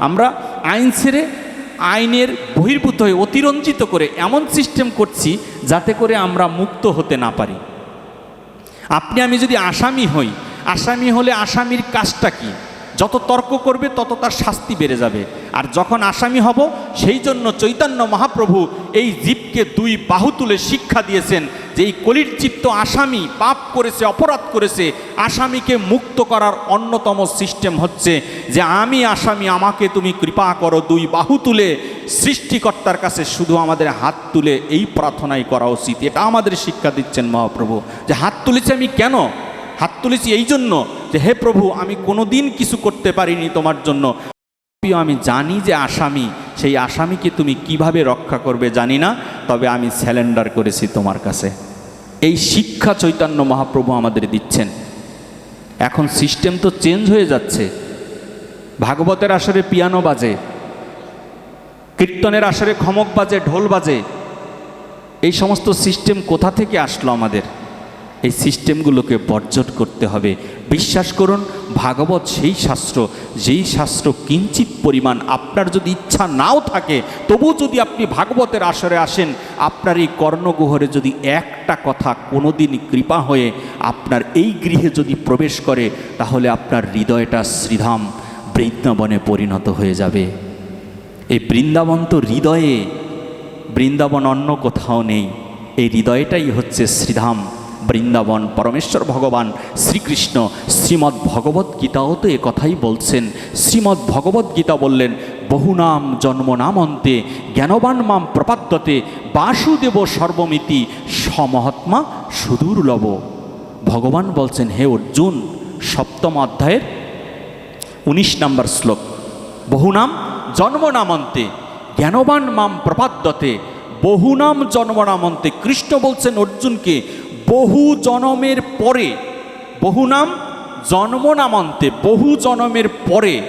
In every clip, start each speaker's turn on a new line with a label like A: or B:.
A: আমরা আইন ছেড়ে আইনের বহির্ভূত হয়ে অতিরঞ্জিত করে এমন সিস্টেম করছি যাতে করে আমরা মুক্ত হতে না পারি। আপনি, আমি যদি আসামি হই, আসামি হলে আসামির কাজটা কি? যত তর্ক করবে, তত তার শাস্তি বেড়ে যাবে। আর যখন আসামি হব, সেই জন্য চৈতন্য মহাপ্রভু এই জীবকে দুই বাহু তুলে শিক্ষা দিয়েছেন যে এই কলির চিত্ত আসামি পাপ করেছে, অপরাধ করেছে, আসামিকে মুক্ত করার অন্যতম সিস্টেম হচ্ছে যে আমি আসামি, আমাকে তুমি কৃপা করো দুই বাহু তুলে, সৃষ্টিকর্তার কাছে শুধু আমাদের হাত তুলে এই প্রার্থনাই করা উচিত। এটা আমাদের শিক্ষা দিচ্ছেন মহাপ্রভু। যে হাত তুলেছি আমি কেন? হাত তুলেছি এই জন্য যে হে প্রভু, আমি কোনোদিন কিছু করতে পারিনি তোমার জন্য। আমি জানি যে আসামি, সেই আসামিকে তুমি কীভাবে রক্ষা করবে জানি না, তবে আমি স্যালেন্ডার করেছি তোমার কাছে। এই শিক্ষা চৈতন্য মহাপ্রভু আমাদের দিচ্ছেন। এখন সিস্টেম তো চেঞ্জ হয়ে যাচ্ছে। ভাগবতের আসরে পিয়ানো বাজে। কীর্তনের আসরে খমক বাজে, ঢোল বাজে। এই সমস্ত সিস্টেম কোথা থেকে আসলো আমাদের? এই সিস্টেমগুলোকে বর্জন করতে হবে। বিশ্বাস করুন, ভাগবত সেই শাস্ত্র, যেই শাস্ত্র কিঞ্চিত পরিমাণ আপনার যদি ইচ্ছা নাও থাকে, তবু যদি আপনি ভাগবতের আসরে আসেন, আপনার এই কর্ণগুহরে যদি একটা কথা কোনোদিন কৃপা হয়ে আপনার এই গৃহে যদি প্রবেশ করে, তাহলে আপনার হৃদয়টা শ্রীধাম বৃন্দাবনে পরিণত হয়ে যাবে। এই বৃন্দাবন তো হৃদয়ে, বৃন্দাবন অন্য কোথাও নেই। এই হৃদয়টাই হচ্ছে শ্রীধাম। বৃন্দাবন, পরমেশ্বর ভগবান শ্রীকৃষ্ণ, শ্রীমদ্ ভগবত গীতাও তো কথাই বলছেন। শ্রীমদ্ ভগবত গীতা বললেন বহুনাম জন্ম নামন্তে, জ্ঞানবান মাম প্রপাদ্যতে, বাসুদেব সর্বমিতি সমহাত্মা সুদূর্লভ। ভগবান বলছেন, হে অর্জুন, সপ্তম অধ্যায়ের উনিশ নম্বর শ্লোক বহুনাম জন্মনামন্তে জ্ঞানবান মাম প্রপাদ্যতে বহুনাম জন্মনামন্তে কৃষ্ণ বলছেন অর্জুনকে বহু জনমের পরে বহুনাম জন্মনামন্তে, বহু জনমের পরে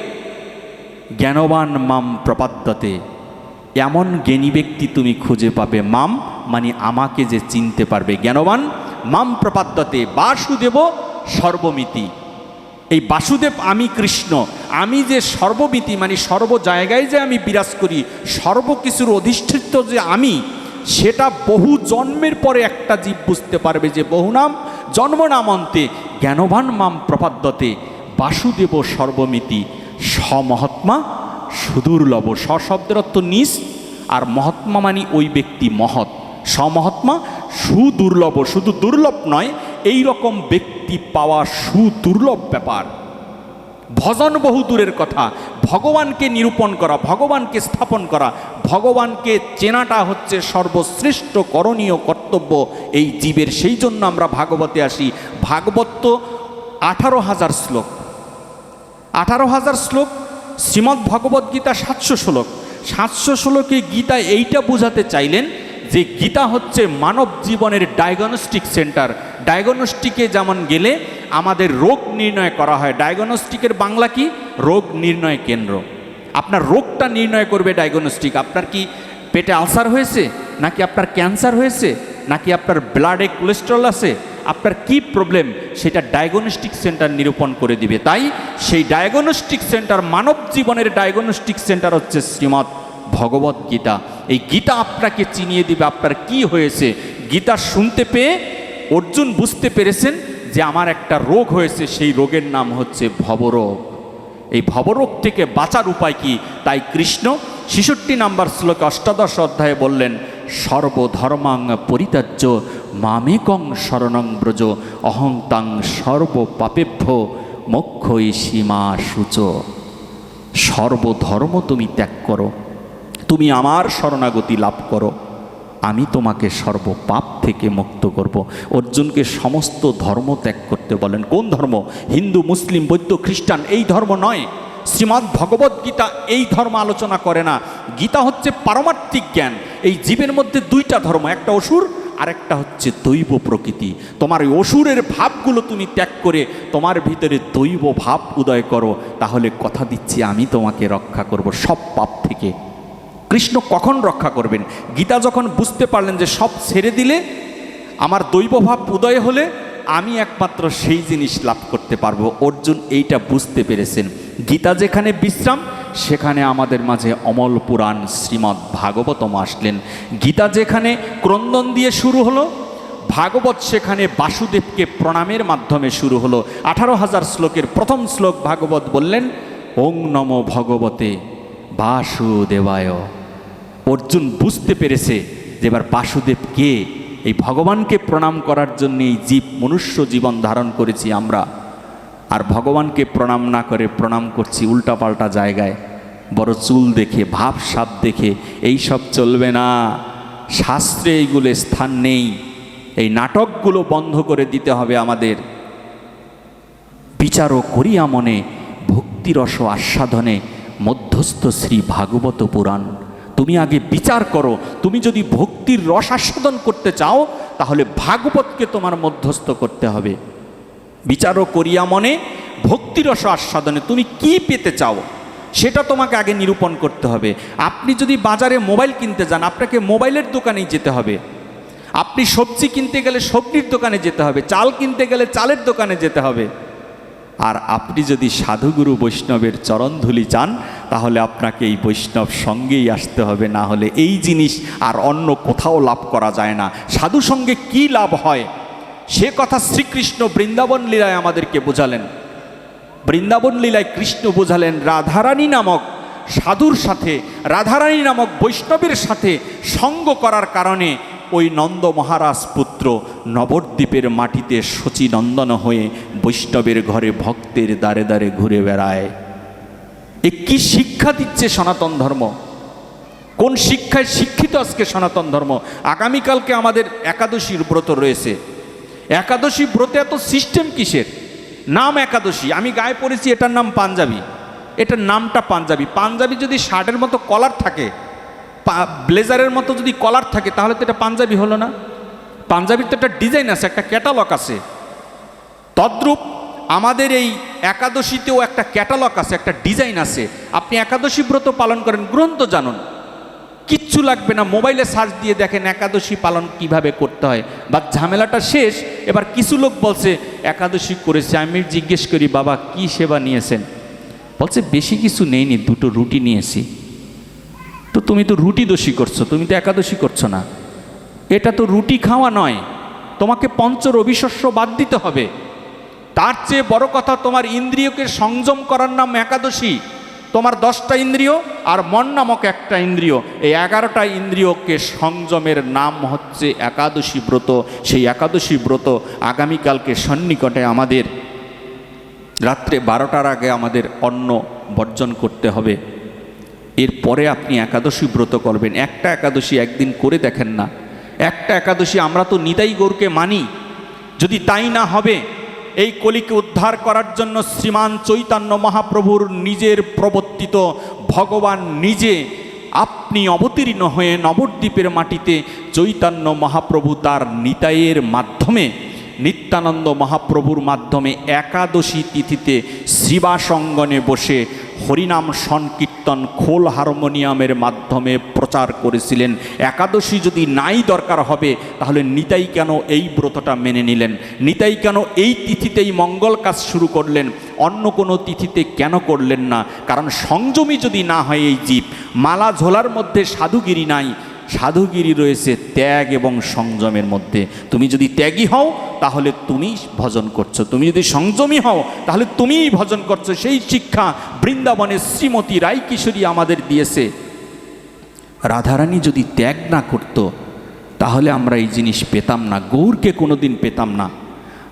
A: জ্ঞানবান মাম প্রপাদ্যতে, এমন জ্ঞানী ব্যক্তি তুমি খুঁজে পাবে। মাম মানে আমাকে যে চিনতে পারবে। জ্ঞানবান মাম প্রপাদ্যতে, বাসুদেব সর্বমিতি। এই বাসুদেব আমি কৃষ্ণ। আমি যে সর্বমিতি মানে সর্ব জায়গায় যে আমি বিরাজ করি, সর্বকিছুর অধিষ্ঠিত যে আমি সেটা বহু জন্মের পরে একটা জীব বুঝতে পারবে যে বহু নাম জন্মনামন্তে জ্ঞানবান মাম প্রপাদ্যতে, বাসুদেব সর্বমিতি সমহাত্মা সুদুর্লভ সশব্দের অর্থ নিজ আর মহাত্মা মানে ওই ব্যক্তি মহৎ। সমহাত্মা সুদুর্লভ, শুধু দুর্লভ নয়, এই রকম ব্যক্তি পাওয়া সুদুর্লভ ব্যাপার। ভজন বহু দূরের কথা। ভগবানকে নিরূপণ করা, ভগবানকে স্থাপন করা, ভগবানকে চেনাটা হচ্ছে সর্বশ্রেষ্ঠ করণীয় কর্তব্য এই জীবের। সেই জন্য আমরা ভাগবতে আসি। ভাগবত আঠারো হাজার শ্লোক। আঠারো হাজার শ্লোক শ্রীমদ্ ভগবদ্ গীতা সাতশো শ্লোক সাতশো শ্লোকে গীতা এইটা বোঝাতে চাইলেন যে গীতা হচ্ছে মানব জীবনের ডায়াগনস্টিক সেন্টার ডায়াগনস্টিকে যেমন গেলে আমাদের রোগ নির্ণয় করা হয়। ডায়াগনস্টিকের বাংলা কি? রোগ নির্ণয় কেন্দ্র। আপনার রোগটা নির্ণয় করবে ডায়াগনস্টিক আপনার কি পেটে আলসার হয়েছে? নাকি আপনার ক্যান্সার হয়েছে? নাকি আপনার ব্লাডে কোলেস্ট্রল আছে? আপনার কি প্রবলেম সেটা ডায়াগনস্টিক সেন্টার নিরূপণ করে দিবে। তাই সেই ডায়াগনস্টিক সেন্টার মানব জীবনের ডায়াগনস্টিক সেন্টার হচ্ছে শ্রীমৎ ভগবত গীতা। এই গীতা আপনাকে চিনিয়ে দিবে আপনার কি হয়েছে। গীতা শুনতে পেয়ে অর্জুন বুঝতে পেরেছেন যে আমার একটা রোগ হয়েছে, সেই রোগের নাম হচ্ছে ভবরোগ। এই ভবরোগ থেকে বাঁচার উপায় কি? তাই কৃষ্ণ ছেষট্টি নাম্বার শ্লোকে অষ্টাদশ অধ্যায়ে বললেন, সর্বধর্মাং পরিত্যাজ্য, মামেকং শরণং ব্রজ অহংতাং সর্বপাপেভ্য মোক্ষই সীমা সূচ সর্বধর্ম তুমি ত্যাগ করো। তুমি আমার শরণাগতি লাভ করো। আমি তোমাকে সর্বপাপ থেকে মুক্ত করব। অর্জুনকে সমস্ত ধর্ম ত্যাগ করতে বলেন। কোন ধর্ম? হিন্দু, মুসলিম, বৌদ্ধ, খ্রিস্টান, এই ধর্ম নয়। শ্রীমদ্ ভগবত গীতা এই ধর্ম আলোচনা করে না। গীতা হচ্ছে পারমার্থিক জ্ঞান। এই জীবের মধ্যে দুইটা ধর্ম, একটা অসুর আরেকটা হচ্ছে দৈব প্রকৃতি। তোমার ওই অসুরের ভাবগুলো তুমি ত্যাগ করে তোমার ভিতরে দৈব ভাব উদয় করো। তাহলে কথা দিচ্ছি, আমি তোমাকে রক্ষা করব সব পাপ থেকে। কৃষ্ণ কখন রক্ষা করবেন? গীতা যখন বুঝতে পারলেন যে সব ছেড়ে দিলে, আমার দৈবভাব উদয় হলে আমি একমাত্র সেই জিনিস লাভ করতে পারব। অর্জুন এইটা বুঝতে পেরেছেন। গীতা যেখানে বিশ্রাম, সেখানে আমাদের মাঝে অমল পুরাণ শ্রীমৎ ভাগবতম আসলেন। গীতা যেখানে ক্রন্দন দিয়ে শুরু হলো, ভাগবত সেখানে বাসুদেবকে প্রণামের মাধ্যমে শুরু হলো। আঠারো হাজার শ্লোকের প্রথম শ্লোক ভাগবত বললেন, ওং নম ভগবতে বাসুদেবায়। অর্জুন বুঝতে পেরেছে যে এবার বাসুদেব কে? এই ভগবানকে প্রণাম করার জন্য এই জীব মনুষ্য জীবন ধারণ করেছি আমরা। আর ভগবানকে প্রণাম না করে প্রণাম করছি উল্টাপাল্টা জায়গায়। বড় চুল দেখে, ভাব সাপ দেখে, এই সব চলবে না। শাস্ত্রে এইগুলো স্থান নেই। এই নাটকগুলো বন্ধ করে দিতে হবে আমাদের। বিচারও করিয়া মনে, ভক্তিরস আস্বাদনে মধ্যস্থ শ্রী ভাগবত পুরাণ। তুমি আগে বিচার করো। তুমি যদি ভক্তির রস আস্বাদন করতে চাও, তাহলে ভাগবতকে তোমার মধ্যস্থ করতে হবে। বিচারও করিয়া মনে ভক্তিরস আস্বাদনে তুমি কি পেতে চাও, সেটা তোমাকে আগে নিরূপণ করতে হবে। আপনি যদি বাজারে মোবাইল কিনতে যান, আপনাকে মোবাইলের দোকানেই যেতে হবে। আপনি সবজি কিনতে গেলে সবজির দোকানে যেতে হবে, চাল কিনতে গেলে চালের দোকানে যেতে হবে। আর আপনি যদি সাধুগুরু বৈষ্ণবের চরণধুলি চান, তাহলে আপনাকে এই বৈষ্ণব সঙ্গেই আসতে হবে। না হলে এই জিনিস আর অন্য কোথাও লাভ করা যায় না। সাধু সঙ্গে কি লাভ হয়? সে কথা শ্রীকৃষ্ণ বৃন্দাবন লীলায় আমাদেরকে বোঝালেন। বৃন্দাবন লীলায় কৃষ্ণ বোঝালেন, রাধারানী নামক সাধুর সাথে, রাধারানী নামক বৈষ্ণবের সাথে সঙ্গ করার কারণে ওই নন্দ মহারাজ পুত্র নবদ্বীপের মাটিতে শচীনন্দন হয়ে বৈষ্ণবের ঘরে ভক্তের দ্বারে দ্বারে ঘুরে বেড়ায়। এ কি শিক্ষা দিচ্ছে সনাতন ধর্ম? কোন শিক্ষায় শিক্ষিত আজকে সনাতন ধর্ম? আগামীকালকে আমাদের একাদশীর ব্রত রয়েছে। একাদশী ব্রতে এত সিস্টেম কিসের? নাম একাদশী। আমি গায়ে পড়েছি, এটার নাম পাঞ্জাবি। এটার নামটা পাঞ্জাবি। পাঞ্জাবি যদি শার্টের মতো কলার থাকে ব্লেজারের মতো যদি কলার থাকে, তাহলে তো এটা পাঞ্জাবি হলো না। পাঞ্জাবির তো একটা ডিজাইন আছে, একটা ক্যাটালগ আছে। তদ্রূপ আমাদের এই একাদশীতেও একটা ক্যাটালগ আছে, একটা ডিজাইন আছে। আপনি একাদশী ব্রত পালন করেন, গ্রন্থ জানুন। কিচ্ছু লাগবে না, মোবাইলে সার্চ দিয়ে দেখেন একাদশী পালন কীভাবে করতে হয়। বা ঝামেলাটা শেষ, এবার কিছু লোক বলছে, একাদশী করেছে। আমি জিজ্ঞেস করি, বাবা, কি সেবা নিয়েছেন? বলছে, বেশি কিছু নেইনি, দুটো রুটি নিয়েছি। তো তুমি তো রুটি দোষী করছ, তুমি তো একাদশী করছ না। এটা তো রুটি খাওয়া নয়, তোমাকে পঞ্চ রবিশস্য বাদ দিতে হবে। তার চেয়ে বড় কথা তোমার ইন্দ্রিয়কে সংযম করার নাম একাদশী। তোমার দশটা ইন্দ্রিয় আর মন নামক একটা ইন্দ্রিয়। এই এগারোটা ইন্দ্রিয়কে সংযমের নাম হচ্ছে একাদশী ব্রত। সেই একাদশী ব্রত আগামীকালকে সন্নিকটে আমাদের রাত্রে বারোটার আগে আমাদের অন্ন বর্জন করতে হবে। এরপরে আপনি একাদশী ব্রত করবেন। একটা একাদশী একদিন করে দেখেন না। একটা একাদশী আমরা তো নিতাই গৌরকে মানি। যদি তাই না হবে, এই কলিকে উদ্ধার করার জন্য শ্রীমান চৈতন্য মহাপ্রভুর নিজের প্রবর্তিত ভগবান নিজে আপনি অবতীর্ণ হয়ে নবদ্বীপের মাটিতে চৈতন্য মহাপ্রভু তার নিতাইয়ের মাধ্যমে, নিত্যানন্দ মহাপ্রভুর মাধ্যমে একাদশী তিথিতে শিবাসঙ্গনে বসে হরিনাম সংকীর্তন খোল হারমোনিয়ামের মাধ্যমে প্রচার করেছিলেন। একাদশী যদি নাই দরকার হবে, তাহলে নিতাই কেন এই ব্রতটা মেনে নিলেন? নিতাই কেন এই তিথিতেই মঙ্গল কাজ শুরু করলেন? অন্য কোনো তিথিতে কেন করলেন না? কারণ সংযমী যদি না হয় এই জীব, মালা ঝোলার মধ্যে সাধুগিরি নাই। সাধুগিরি রয়েছে ত্যাগ এবং সংযমের মধ্যে। তুমি যদি ত্যাগী হও, তাহলে তুমি ভজন করছ। তুমি যদি সংযমী হও, তাহলে তুমিই ভজন করছ। সেই শিক্ষা বৃন্দাবনের শ্রীমতী রায় কিশোরী আমাদের দিয়েছে। রাধারানী যদি ত্যাগ না করত, তাহলে আমরা এই জিনিস পেতাম না, গৌরকে কোনোদিন পেতাম না।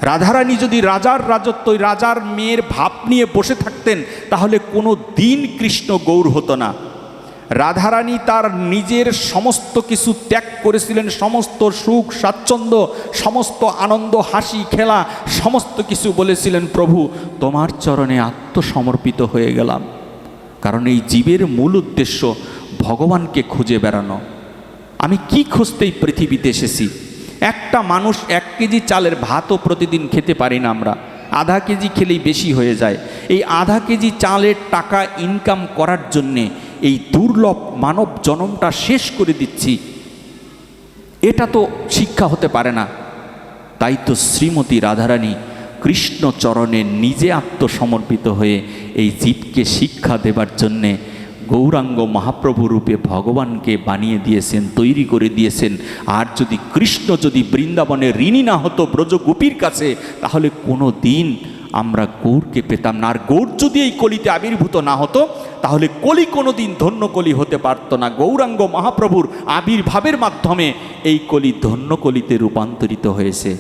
A: রাধারানী যদি রাজার রাজত্ব রাজার মেয়ের ভাব নিয়ে বসে থাকতেন, তাহলে কোনো দিন কৃষ্ণ গৌর হতো না। রাধারানী তার নিজের সমস্ত কিছু ত্যাগ করেছিলেন, সমস্ত সুখ, স্বাচ্ছন্দ্য, সমস্ত আনন্দ, হাসি, খেলা, সমস্ত কিছু বলেছিলেন, প্রভু, তোমার চরণে আত্মসমর্পিত হয়ে গেলাম। কারণ এই জীবের মূল উদ্দেশ্য ভগবানকে খুঁজে বেড়ানো। আমি কি খুঁজতেই পৃথিবীতে এসেছি? একটা মানুষ এক কেজি চালের ভাতও প্রতিদিন খেতে পারি না আমরা। আধা কেজি খেলেই বেশি হয়ে যায়। এই আধা কেজি চালের টাকা ইনকাম করার জন্যে এই দুর্লভ মানব জনমটা শেষ করে দিচ্ছি। এটা তো শিক্ষা হতে পারে না। তাই তো শ্রীমতী রাধারানী কৃষ্ণ চরণে নিজে আত্মসমর্পিত হয়ে এই জীবকে শিক্ষা দেবার জন্যে গৌরাঙ্গ মহাপ্রভু রূপে ভগবানকে বানিয়ে দিয়েছেন, তৈরি করে দিয়েছেন। আর যদি কৃষ্ণ যদি বৃন্দাবনে ঋণী না হতো ব্রজগোপীর কাছে, তাহলে কোনো দিন আমরা গৌরকে পেতাম না। আর গৌর যদি এই কলিতে আবির্ভূত না হতো তাহলে কলি কোনো দিন ধন্য কলি হতে পারত না। গৌরাঙ্গ মহাপ্রভুর আবির্ভাবের মাধ্যমে এই কলি ধন্য কলিতে রূপান্তরিত হয়েছে।